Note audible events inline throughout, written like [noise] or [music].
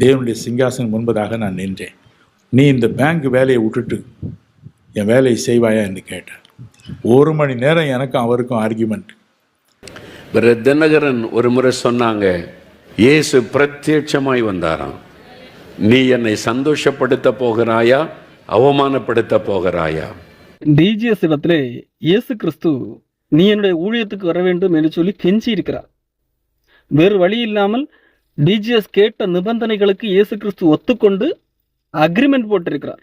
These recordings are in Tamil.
தேவனுடைய சிங்காசனம் முன்பதாக நான் நின்றேன். நீ இந்த பேங்க் வேலையை விட்டுட்டு என் வேலையை செய்வாயா என்று கேட்டார். ஒரு மணி நேரம் எனக்கும் அவருக்கும் ஆர்கியூமெண்ட் பிரதர் தினகரன் ஒரு முறை சொன்னாங்க இயேசு பிரத்யட்சமாய் வந்தாராம். நீ என்னை சந்தோஷப்படுத்த போகிறாயா அவமானப்படுத்த போகிறாயா? டிஜிஎஸ் இடத்திலே இயேசு கிறிஸ்து நீ என்னுடைய ஊழியத்துக்கு வர வேண்டும் என்று சொல்லி கெஞ்சி இருக்கிறார் வேறு வழி இல்லாமல் டிஜிஎஸ் கேட்ட நிபந்தனைகளுக்கு இயேசு கிறிஸ்து ஒத்துக்கொண்டு அக்ரிமெண்ட் போட்டிருக்கிறார்.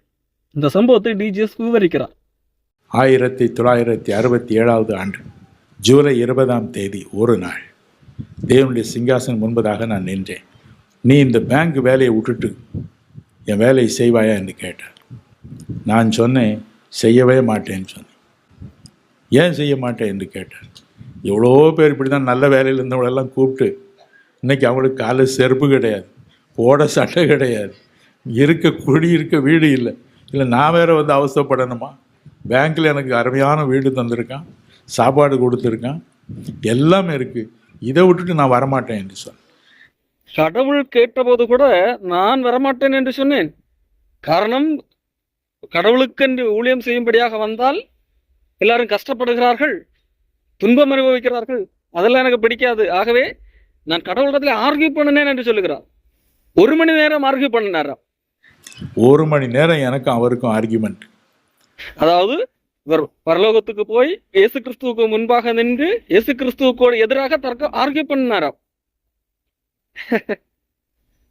இந்த சம்பவத்தை டிஜிஎஸ் விவரிக்கிறார். ஆயிரத்தி தொள்ளாயிரத்தி அறுபத்தி ஏழாவது ஆண்டு ஜூலை இருபதாம் தேதி ஒரு நாள். தேவனுடைய சிங்காசனம் முன்பதாக நான் நின்றேன். நீ இந்த பேங்க் வேலையை விட்டுட்டு என் வேலையை செய்வாயா என்று கேட்டார். நான் சொன்னேன் செய்யவே மாட்டேன்னு சொன்னேன். ஏன் செய்ய மாட்டேன் என்று கேட்டார். எவ்வளோ பேர் இப்படி தான் நல்ல வேலையில் இருந்தவங்களெல்லாம் கூப்பிட்டு இன்றைக்கி அவங்களுக்கு காலை செருப்பு கிடையாது போட சட்டை கிடையாது இருக்க குடி இருக்க வீடு இல்லை. இல்லை நான் வேறு வந்து அவசரப்படணுமா? பேங்க்கில் எனக்கு அருமையான வீடு தந்திருக்கான் சாப்பாடு கொடுத்துருக்கான் எல்லாமே இருக்குது இதை விட்டுட்டு நான் வரமாட்டேன் என்று சொன்னேன் கடவுள் கேட்டபோது கூட நான் வரமாட்டேன் என்று சொன்னேன். காரணம் கடவுளுக்கென்று ஊழியம் செய்யும்படியாக வந்தால் எல்லாரும் கஷ்டப்படுகிறார்கள் துன்பம் அனுபவிக்கிறார்கள். அதெல்லாம் எனக்கு பிடிக்காது. ஆகவே நான் கடவுளிடத்தில் ஆர்கியூ பண்ணினேன் என்று சொல்லுகிறார். ஒரு மணி நேரம் ஆர்கியூ பண்ணினாராம் ஒரு மணி நேரம் எனக்கும் அவருக்கும் ஆர்கியூமெண்ட் அதாவது இவர் பரலோகத்துக்கு போய் இயேசு கிறிஸ்துவுக்கு முன்பாக நின்று இயேசு கிறிஸ்துவுக்கு எதிராக தர்க்க ஆர்கியூ பண்ணினாராம் [laughs]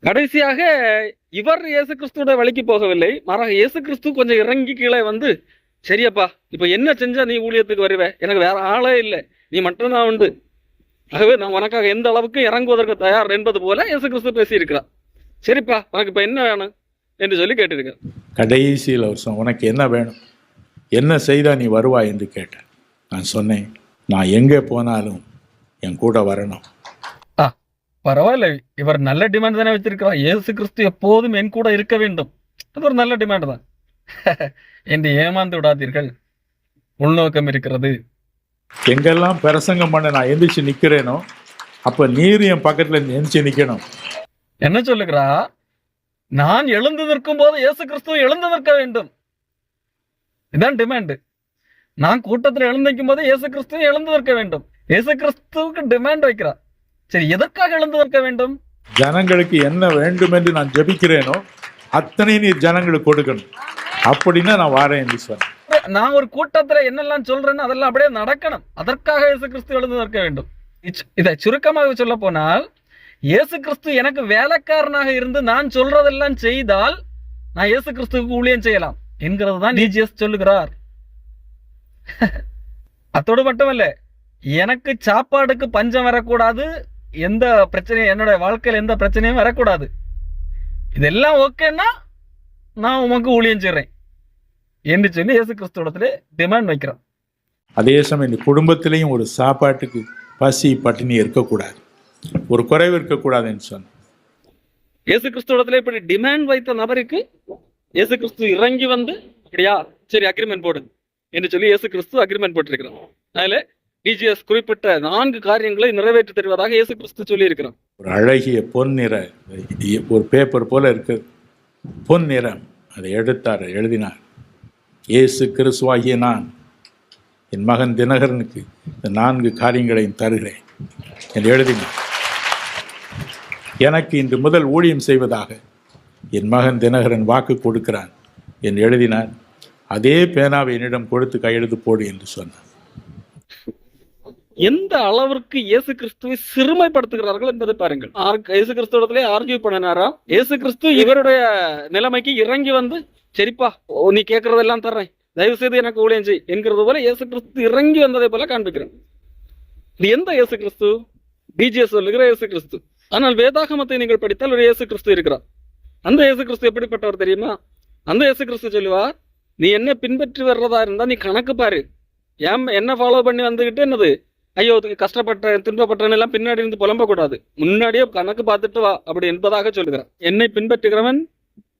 கடைசியாக இவர் இயேசு கிறிஸ்துவோட வழிக்கு போகவில்லை. மாறாக இயேசு கிறிஸ்து கொஞ்சம் இறங்கி கீழே வந்து சரியப்பா இப்ப என்ன செஞ்சா நீ ஊழியத்துக்கு வருவே? எனக்கு வேற ஆளே இல்லை. நீ மட்டும்தான் உண்டு. ஆகவே நான் உனக்காக எந்த அளவுக்கு இறங்குவதற்கு தயார் என்பது போல இயேசு கிறிஸ்து பேசியிருக்கிறார். சரிப்பா உனக்கு இப்ப என்ன வேணும் என்று சொல்லி கேட்டிருக்கார் கடைசியில் சொன்ன உனக்கு என்ன வேணும்? என்ன செய்தால் நீ வருவாய் என்று கேட்டேன். நான் சொன்னேன் நான் எங்கே போனாலும் என் கூட வரணும். ஆ பரவாயில்ல. இவர் நல்ல டிமாண்ட் தானே வச்சிருக்கிறார் இயேசு கிறிஸ்து எப்போதும் என் கூட இருக்க வேண்டும். அது ஒரு நல்ல டிமாண்ட் தான். [laughs] என்று ஏமாந்து விடாதீர்கள். உள்நோக்கம் இருக்கிறது. எங்கெல்லாம் பிரசங்கம் பண்ண நான் எந்திரிச்சு நிற்கிறேனோ அப்போ நீர் என் பக்கத்தில் எந்திரிச்சு நிற்கணும் என்ன சொல்லுகிறா? நான் எழுந்து நிற்கும் போது இயேசு கிறிஸ்து எழுந்து நிற்க வேண்டும். இதான் டிமாண்ட் நான் கூட்டத்தில் எழுந்து நிற்கும் போது இயேசு கிறிஸ்து எழுந்து நிற்க வேண்டும். இயேசு கிறிஸ்துவுக்கு டிமாண்ட் வைக்கிறா சரி எதற்காக எழுந்து நிற்க வேண்டும்? ஜனங்களுக்கு என்ன வேண்டும் என்று நான் ஜெபிக்கிறேனோ அத்தனை நீர் ஜனங்களுக்கு கொடுக்கணும். அப்படின்னா நான் வாரேன் என்று சொன்னேன் நான் ஒரு கூட்டத்துல என்னெல்லாம் சொல்றேன்னு அதெல்லாம் அப்படியே நடக்கணும். அதற்காக இயேசு கிறிஸ்து எழுந்து நிற்க வேண்டும். இதை சுருக்கமாக சொல்ல போனால் இயேசு கிறிஸ்து எனக்கு வேலைக்காரனாக இருந்து நான் சொல்றதெல்லாம் செய்தால் நான் இயேசு கிறிஸ்துவுக்கு ஊழியம் செய்யலாம் என்கிறது தான் டிஜிஎஸ் சொல்லுகிறார். அத்தோடு மட்டுமல்ல எனக்கு சாப்பாடுக்கு பஞ்சம் வரக்கூடாது எந்த பிரச்சனையும் என்னோட வாழ்க்கையில் எந்த பிரச்சனையும் வரக்கூடாது. இதெல்லாம் ஓகேன்னா நான் உமக்கு ஊழியம் செய்றேன். என்று சொல்லி இயேசு கிறிஸ்துவத்துல டிமாண்ட் வைக்கிறான் அதே சமயம் இந்த குடும்பத்திலையும் ஒரு சாப்பாட்டுக்கு பசி பட்டினி இருக்கக்கூடாது. ஒரு குறைவு இருக்கக்கூடாதுன்னு சொன்னேன் இயேசு கிறிஸ்துவத்துல இப்படி டிமாண்ட் வைத்த நபருக்கு இயேசு கிறிஸ்து இறங்கி வந்து அப்படியா சரி அக்ரிமெண்ட் போடு என்று சொல்லி இயேசு கிறிஸ்து அக்ரிமெண்ட் போட்டிருக்கிறான் அதுல டிஜிஎஸ் குறிப்பிட்ட நான்கு காரியங்களை நிறைவேற்றி தருவதாக இயேசு கிறிஸ்து சொல்லி இருக்கிறான் ஒரு அழகிய பொன் நிற ஒரு பேப்பர் போல இருக்கு. பொன் நிறம். அதை எடுத்தார் எழுதினார். இயேசு கிறிஸ்துவாகிய நான். என் மகன் தினகரனுக்கு இந்த நான்கு காரியங்களையும் தருகிறேன். என்று எழுதினார். எனக்கு இன்று முதல் ஊழியம் செய்வதாக என் மகன் தினகரன் வாக்கு கொடுக்கிறான் என்று எழுதினார். அதே பேனாவை என்னிடம் கொடுத்து கையெழுத்து போடு என்று சொன்னார். எந்த அளவிற்கு இயேசு கிறிஸ்துவை சிறுமைப்படுத்துகிறார்கள் என்பதை பாருங்கள். ஆர்- இயேசு கிறிஸ்துவத்திலே ஆர்கியூ பண்ணினாரா? இயேசு கிறிஸ்து இவருடைய நிலைமைக்கு இறங்கி வந்து சரிப்பா ஓ, நீ கேட்கறதெல்லாம் தர்றேன். தயவு செய்து எனக்கு ஊழியம் செய் என்கிறது போல இயேசு கிறிஸ்து இறங்கி வந்ததை போல காண்பிக்கிறேன். இது எந்த இயேசு கிறிஸ்து பிஜிஎஸ் சொல்லுகிற இயேசு கிறிஸ்து ஆனால் வேதாகமத்தை நீங்கள் படித்தால் ஒரு இயேசு கிறிஸ்து இருக்கிறார். அந்த இயேசு கிறிஸ்து எப்படிப்பட்டவர் தெரியுமா? அந்த இயேசு கிறிஸ்து சொல்லுவார் நீ என்ன பின்பற்றி வர்றதா இருந்தா நீ கணக்கு பாரு. ஏன் என்ன ஃபாலோ பண்ணி வந்துகிட்டு என்னது? ஐயோ இது கஷ்டப்பட்ட துன்பப்பட்டவன் எல்லாம் பின்னாடி இருந்து புலம்பக்கூடாது. முன்னாடியே கணக்கு பார்த்துட்டு வா அப்படி என்பதாக சொல்லுகிறான் என்னை பின்பற்றுகிறவன்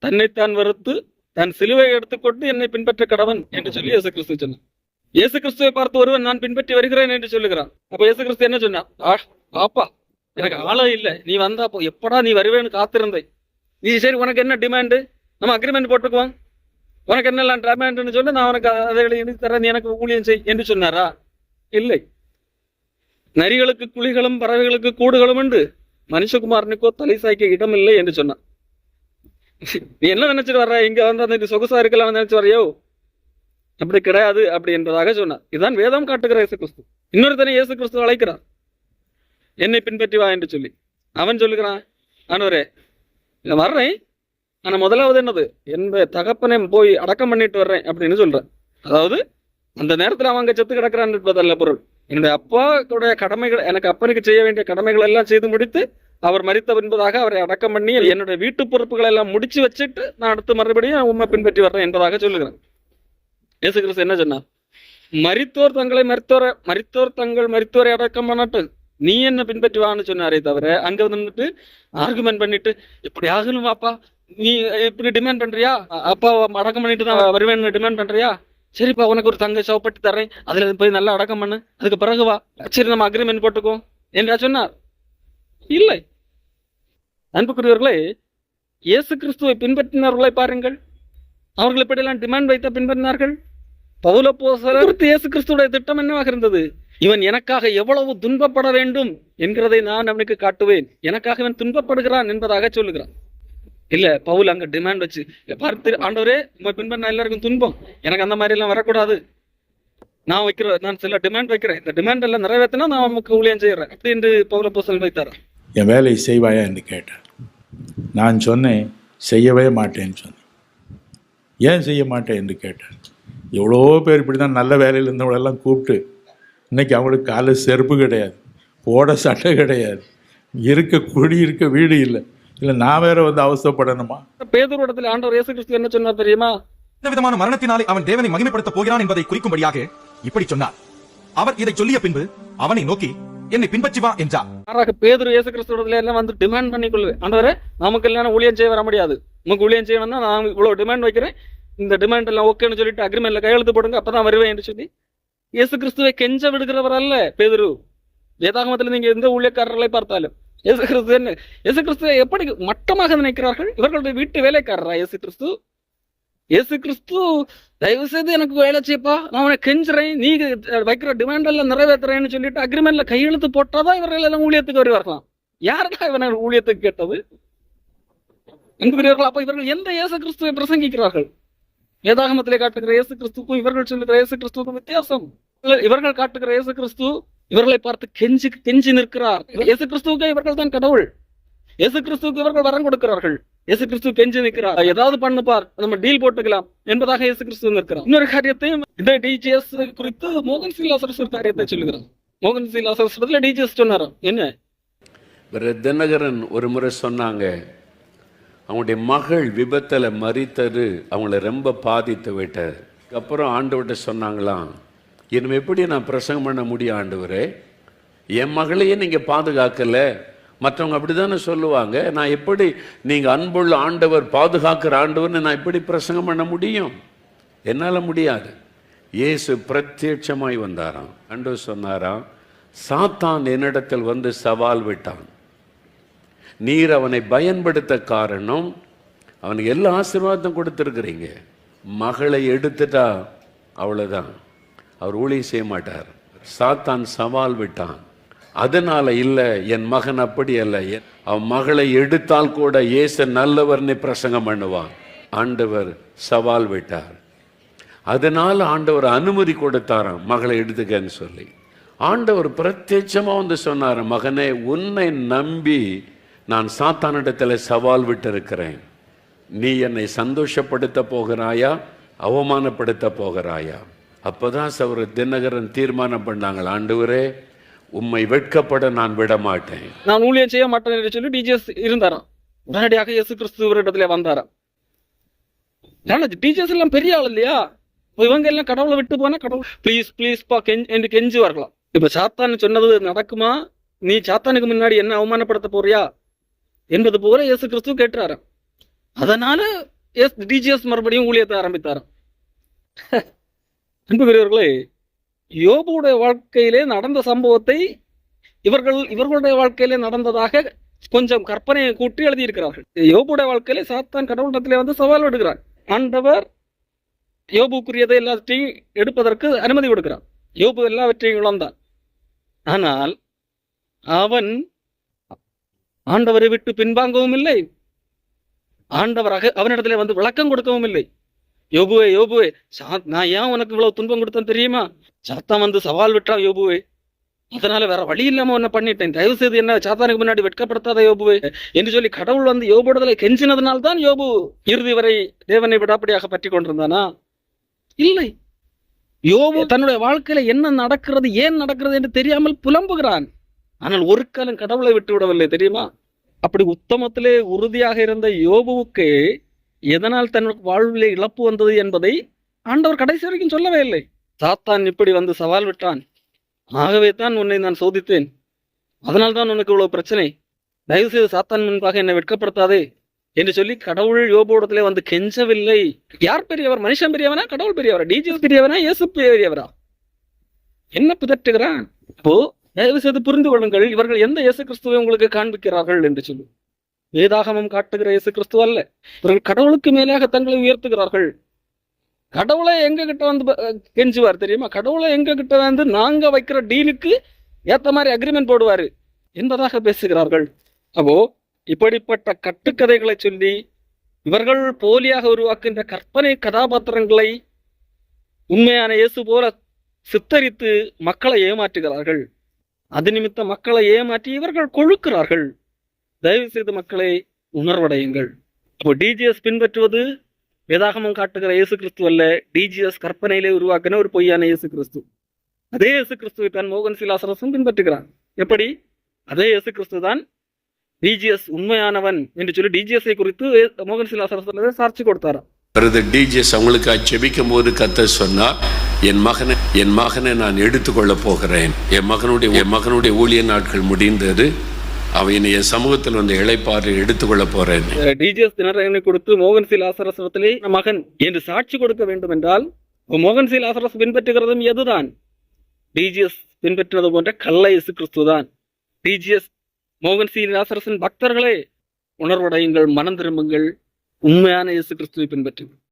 தன்னைத்தான் வெறுத்து தன் சிலுவை எடுத்துக்கொண்டு என்னை பின்பற்ற கடவன் என்று சொல்லி இயேசு கிறிஸ்து சொன்னான் இயேசு கிறிஸ்துவை பார்த்து ஒருவன் நான் பின்பற்றி வருகிறேன் என்று சொல்லுகிறான். அப்ப இயேசு கிறிஸ்து என்ன சொன்னான் ஆ பாப்பா எனக்கு ஆளே இல்லை. நீ வந்தா போ. எப்படா நீ வருவேன்னு காத்திருந்தை. நீ சரி உனக்கு என்ன டிமாண்டு நம்ம அக்ரிமெண்ட் போட்டுக்குவோம். உனக்கு என்னெல்லாம் டிமாண்டுன்னு சொல்லி நான் உனக்கு அதை எழுதி தரேன். நீ எனக்கு ஊழியம் செய் என்று சொன்னாரா? இல்லை. நரிகளுக்கு குழிகளும் பறவைகளுக்கு கூடுகளும் உண்டு மனுஷகுமாரனுக்கோ தலை சாய்க்க இடம் இல்லை என்று சொன்னான் நீ என்ன நினைச்சிட்டு வர்ற? இங்க வந்து அந்த சொகுசா இருக்கலாம் நினைச்சு வரையோ அப்படி கிடையாது அப்படி என்பதாக சொன்னார். இதுதான் வேதம் காட்டுகிற இயேசு கிறிஸ்து. இன்னொருத்தனை இயேசு கிறிஸ்து அழைக்கிறார். என்னை பின்பற்றி வா என்று சொல்லி. அவன் சொல்லுகிறான் ஆனவரே நான் வர்றேன். ஆனா முதலாவது என்னது? என் தகப்பனை போய் அடக்கம் பண்ணிட்டு வர்றேன் அப்படின்னு சொல்றேன் அதாவது அந்த நேரத்துல அவன் அங்க செத்து கிடக்கிறான் என்பதல்ல பொருள். என்னுடைய அப்பாவுடைய கடமைகள் எனக்கு அப்பனுக்கு செய்ய வேண்டிய கடமைகள் எல்லாம் செய்து முடித்து அவர் மரித்த என்பதாக அவரை அடக்கம் பண்ணி என்னுடைய வீட்டு பொறுப்புகளை எல்லாம் முடிச்சு வச்சுட்டு நான் அடுத்து மறுபடியும் உண்மை பின்பற்றி வர்றேன் என்பதாக சொல்லுகிறேன். இயேசு கிறிஸ்து என்ன சொன்னார்? மரித்தோர் தங்களை மரித்தோர மரித்தோர் தங்கள் மரித்தோரை அடக்கம் பண்ணட்டும் நீ என்ன பின்பற்றி வான்னு சொன்னாரே தவிர அங்க வந்துட்டு ஆர்குமெண்ட் பண்ணிட்டு இப்படி ஆகணும் அப்பா நீ இப்படி டிமாண்ட் பண்றியா? அப்பா அடக்கம் பண்ணிட்டு தான் வருவேன்னு டிமாண்ட் பண்றியா? சரிப்பா உனக்கு ஒரு தங்க சவப்பட்டு தர்றேன் அதுல போய் நல்லா அடக்கம் பண்ணு அதுக்கு பிறகு வா. சரி நம்ம அக்ரிமெண்ட் போட்டுக்கோ என்றா சொன்னார். இல்லை. அன்புக்குரியவர்களே இயேசு கிறிஸ்துவை பின்பற்றினவர்களை பாருங்கள். அவர்கள் இப்படியெல்லாம் டிமாண்ட் வைத்த பின்பற்றினார்கள். பவுல குறித்து இயேசு கிறிஸ்துடைய திட்டம் என்னவாக இருந்தது? இவன் எனக்காக எவ்வளவு துன்பப்பட வேண்டும் என்கிறதை நான் அவனுக்கு காட்டுவேன். எனக்காக இவன் துன்பப்படுகிறான் என்பதாக சொல்லுகிறான். இல்ல பவுல் அங்க டிமாண்ட் வச்சு பார்த்து ஆண்டவரே உங்க பின்பற்ற எல்லாருக்கும் துன்பம். எனக்கு அந்த மாதிரி எல்லாம் வரக்கூடாது. நான் வைக்கிற நான் சில டிமாண்ட் வைக்கிறேன். இந்த டிமாண்ட் எல்லாம் நிறைவேற்றினா நான் நமக்கு ஊழியம் செய்யறேன். அப்படி என்று பவுல போசல் வைத்தார்? என் வேலையை செய்வாயா என்று கேட்டேன் நான் சொன்னேன் செய்யவே மாட்டேன்னு சொன்னேன். ஏன் செய்ய மாட்டேன் என்று கேட்டார் எவ்வளோ பேர் இப்படி தான் நல்ல வேலையில் இருந்தவங்களெல்லாம் கூப்பிட்டு இன்னைக்கு அவங்களுக்கு கால செருப்பு கிடையாது போட சட்டை கிடையாது இருக்க குடி இருக்க வீடு இல்லை. இல்லை நான் வேற வந்து அவசரப்படணுமா? பேதூரிடத்துல ஆண்டவர் இயேசு கிறிஸ்து என்ன சொன்னார் தெரியுமா? இந்த விதமான மரணத்தினாலே அவன் தேவனை மகிமைப்படுத்தப் போகிறான் என்பதை குறிக்கும்படியாக இப்படி சொன்னார். அவர் இதை சொல்லிய பின்பு அவனை நோக்கி என்னை பின்பற்றி வா என்றார். மாறாக பேதுரு இயேசு கிறிஸ்துவத்துல எல்லாம் வந்து டிமாண்ட் பண்ணி கொள்வேன் ஆண்டவரே நமக்கு இல்லைன்னா ஊழியம் செய்ய வர முடியாது. நமக்கு ஊழியம் செய்யணும்னா நான் இவ்வளவு டிமாண்ட் வைக்கிறேன். இந்த டிமாண்ட் எல்லாம் ஓகேன்னு சொல்லிட்டு அக்ரிமெண்ட்ல கையெழுத்து போடுங்க அப்பதான் வருவேன் என்று சொல்லி இயேசு கிறிஸ்துவை கெஞ்ச விடுகிறவர் அல்ல பேதுரு. வேதாகமத்தில் நீங்க எந்த ஊழியக்காரர்களை பார்த்தாலும் இயேசு கிறிஸ்து என்ன இயேசு கிறிஸ்துவை எப்படி மட்டமாக நினைக்கிறார்கள்? இவர்களுடைய வீட்டு வேலைக்காரரா இயேசு கிறிஸ்து இயேசு கிறிஸ்து தயவு செய்து எனக்கு வேலை செய்ப்பா நான் உனக்கு கெஞ்சுறேன். நீ வைக்கிற டிமாண்ட் எல்லாம் நிறைவேற்றுறேன்னு சொல்லிட்டு அக்ரிமெண்ட்ல கையெழுத்து போட்டாதான் இவர்கள் எல்லாம் ஊழியத்துக்கு வருவார்களாம். யாருடா இவன் ஊழியத்துக்கு கேட்டது? அன்புக்குரியவர்கள் அப்ப இவர்கள் எந்த இயேசு கிறிஸ்துவை பிரசங்கிக்கிறார்கள்? வேதாகமத்திலே காட்டுகிற இயேசு கிறிஸ்துக்கும் இவர்கள் சொல்லுகிற இயேசு கிறிஸ்துக்கும் வித்தியாசம் இவர்கள் காட்டுகிற இயேசு கிறிஸ்து இவர்களை பார்த்து கெஞ்சி கெஞ்சி நிற்கிறார். இயேசு கிறிஸ்துவுக்கு இவர்கள் தான் கடவுள். இயேசு கிறிஸ்துவுக்கு இவர்கள் வரம் கொடுக்கிறார்கள். இயேசு கிறிஸ்து கெஞ்சி நிற்கிறார். ஏதாவது பண்ணுப்பார். நம்ம டீல் போட்டுக்கலாம் என்பதாக இயேசு கிறிஸ்து நிற்கிறார். இன்னொரு காரியத்தையும் இந்த டிஜிஎஸ் குறித்து மோகன் சீலாசரஸ் ஒரு காரியத்தை சொல்லுகிறார். மோகன் சீலாசரஸ்ல டிஜிஎஸ் சொன்னாரா? என்ன? தினகரன் ஒரு முறை சொன்னாங்க அவங்களுடைய மகள் விபத்தில் மறித்தது அவங்கள ரொம்ப பாதித்து விட்டது. அப்புறம் ஆண்டவர்கிட்ட சொன்னாங்களாம் இனிமே எப்படி நான் பிரசங்கம் பண்ண முடியும் ஆண்டவரே? என் மகளையே நீங்கள் பாதுகாக்கல. மற்றவங்க அப்படி தானே சொல்லுவாங்க நான் எப்படி நீங்கள் அன்புள்ள ஆண்டவர் பாதுகாக்கிற ஆண்டவர்னு நான் எப்படி பிரசங்கம் பண்ண முடியும்? என்னால் முடியாது. இயேசு பிரத்யட்சமாய் வந்தாராம். ஆண்டவர் சொன்னாராம் சாத்தான் என்னிடத்தில் வந்து சவால் விட்டான். நீர் அவனை பயன்படுத்த காரணம் அவனுக்கு எல்லா ஆசீர்வாதம் கொடுத்துருக்குறீங்க. மகளை எடுத்துட்டா அவ்வளோதான் அவர் ஊழியம் செய்ய மாட்டார். சாத்தான் சவால் விட்டான். அதனால இல்லை என் மகன் அப்படி அல்ல. என்- அவன் மகளை எடுத்தால் கூட இயேசு நல்லவர்னு பிரசங்கம் பண்ணுவான். ஆண்டவர் சவால் விட்டார். அதனால் ஆண்டவர் அனுமதி கொடுத்தாராம் மகளை எடுத்துக்கன்னு சொல்லி. ஆண்டவர் பிரத்யட்சமாக வந்து சொன்னார் மகனே உன்னை நம்பி நான் சாத்தானிடத்தில் சவால் விட்டிருக்கிறேன். நீ என்னை சந்தோஷப்படுத்த போகிறாயா அவமானப்படுத்த போகிறாயா? அப்போதான் சவர் தினகரன் தீர்மானம் பண்ணாங்களா ஆண்டவரே உம்மை வெட்கப்பட நான் விட மாட்டேன் நான் ஊழியம் செய்ய மாட்டேன் என்று சொல்லி டிஜிஎஸ் இருந்தாராம். உடனடியாக இயேசு கிறிஸ்துவரிடத்துல வந்தாராம். ஏன்னா டிஜிஎஸ் எல்லாம் பெரிய ஆள் இல்லையா? இப்ப இவங்க எல்லாம் கடவுளை விட்டு போனா கடவுள் ப்ளீஸ் ப்ளீஸ் பா கெஞ்ச் என்று கெஞ்சி வரலாம் இப்ப சாத்தான் சொன்னது நடக்குமா? நீ சாத்தானுக்கு முன்னாடி என்ன அவமானப்படுத்த போறியா? என்பது போல இயேசு கிறிஸ்துவ கேட்டுறாரு அதனால எஸ் டிஜிஎஸ் மறுபடியும் ஊழியத்தை ஆரம்பித்தாராம். [laughs] அன்புக்குரியவர்களே யோபுடைய வாழ்க்கையிலே நடந்த சம்பவத்தை இவர்கள் இவர்களுடைய வாழ்க்கையிலே நடந்ததாக கொஞ்சம் கற்பனையை கூட்டி எழுதியிருக்கிறார்கள். யோபுடைய வாழ்க்கையிலே சாத்தான் கடவுளிடத்திலே வந்து சவால் விடுகிறார். ஆண்டவர் யோபுக்குரியதை எல்லாத்தையும் எடுப்பதற்கு அனுமதி கொடுக்கிறார். யோபு எல்லாவற்றையும் இழந்தான் ஆனால் அவன் ஆண்டவரை விட்டு பின்வாங்கவும் இல்லை. ஆண்டவராக அவனிடத்திலே வந்து விளக்கம் கொடுக்கவும் இல்லை. யோபுவே யோபுவே சா- நான் ஏன் உனக்கு இவ்வளவு துன்பம் கொடுத்தேன் தெரியுமா? சாத்தான் வந்து சவால் விட்டான் யோபுவே. அதனால வேற வழி இல்லாம உன்ன பண்ணிட்டேன். தயவு செய்து என்ன சாத்தானுக்கு முன்னாடி வெட்கப்படுத்தாத யோபுவே. என்று சொல்லி கடவுள் வந்து யோபுடதலை கெஞ்சினதுனால தான் யோபு இறுதி வரை தேவனை விடாப்படியாக பற்றி கொண்டிருந்தானா? இல்லை. யோபு தன்னுடைய வாழ்க்கையில என்ன நடக்கிறது ஏன் நடக்கிறது என்று தெரியாமல் புலம்புகிறான். ஆனால் ஒரு காலம் கடவுளை விட்டு விடவில்லை தெரியுமா? அப்படி உத்தமத்திலே உறுதியாக இருந்த யோபுவுக்கு எதனால் தன் வாழ்விலே இழப்பு வந்தது என்பதை ஆண்டவர் கடைசி வரைக்கும் சொல்லவே இல்லை. சாத்தான் இப்படி வந்து சவால் விட்டான். ஆகவே தான் உன்னை நான் சோதித்தேன். அதனால் தான் உனக்கு இவ்வளவு பிரச்சனை. தயவு செய்து சாத்தான் முன்பாக என்னை வெட்கப்படுத்தாதே என்று சொல்லி கடவுள் யோபோடத்திலே வந்து கெஞ்சவில்லை. யார் பெரியவர்? மனுஷன் பெரியவனா? கடவுள் பெரியவரா? டிஜிஎஸ் பெரியவனா? இயேசு பெரியவரா? என்ன புதட்டுகிறான்? அப்போ தயவு செய்து புரிந்து கொள்ளுங்கள் இவர்கள் எந்த இயேசு கிறிஸ்துவை உங்களுக்கு காண்பிக்கிறார்கள் என்று சொல்லி. வேதாகமம் காட்டுகிற இயேசு கிறிஸ்து அல்ல. இவர்கள் கடவுளுக்கு மேலாக தங்களை உயர்த்துகிறார்கள். கடவுளை எங்க கிட்ட வந்து கெஞ்சுவார் தெரியுமா? கடவுளை எங்க கிட்ட வந்து நாங்க வைக்கிற டீலுக்கு ஏத்த மாதிரி அக்ரிமெண்ட் போடுவாரு என்பதாக பேசுகிறார்கள். அப்போ இப்படிப்பட்ட கட்டுக்கதைகளை சொல்லி இவர்கள் போலியாக உருவாக்குகின்ற கற்பனை கதாபாத்திரங்களை உண்மையான இயேசு போல சித்தரித்து மக்களை ஏமாற்றுகிறார்கள். அது நிமித்த மக்களை ஏமாற்றி இவர்கள் கொழுக்கிறார்கள். தயவு செய்து மக்களை உணர்வடையுங்கள். அப்போ டிஜிஎஸ் பின்பற்றுவது வேதாகமம் காட்டுகிற இயேசு கிறிஸ்து அல்ல டிஜிஎஸ் கற்பனையிலே உருவாக்கின ஒரு பொய்யான இயேசு கிறிஸ்து அதே இயேசு கிறிஸ்துவை தான் மோகன் சிலாசரசும் பின்பற்றுகிறான். எப்படி? அதே இயேசு கிறிஸ்து தான் டிஜிஎஸ் உண்மையானவன் என்று சொல்லி டிஜிஎஸ்ஐ குறித்து மோகன் சிலாசரசன் சாட்சி கொடுத்தாராம். டிஜிஎஸ் அவங்களுக்காக செபிக்கும் போது கத்த சொன்னா என் மகனை என் மகனை நான் எடுத்துக்கொள்ள போகிறேன். என் மகனுடைய என் மகனுடைய ஊழிய நாட்கள் முடிந்தது. அவன் என்னை என் சமூகத்தில் வந்து இழைப்பாறு எடுத்துக்கொள்ள போறேன். டிஜிஎஸ் தினரகனை கொடுத்து மோகன் சி லாசரசத்திலே மகன் என்று சாட்சி கொடுக்க வேண்டும் என்றால் மோகன் சி லாசரஸ் பின்பற்றுகிறதும் எதுதான்? டிஜிஎஸ் பின்பற்றினது போன்ற கள்ள இயேசு கிறிஸ்து தான். டிஜிஎஸ் மோகன் சி லாசரசின் பக்தர்களே உணர்வடையுங்கள் மனம் திரும்புங்கள் உண்மையான இயேசு கிறிஸ்துவை பின்பற்றுங்கள்.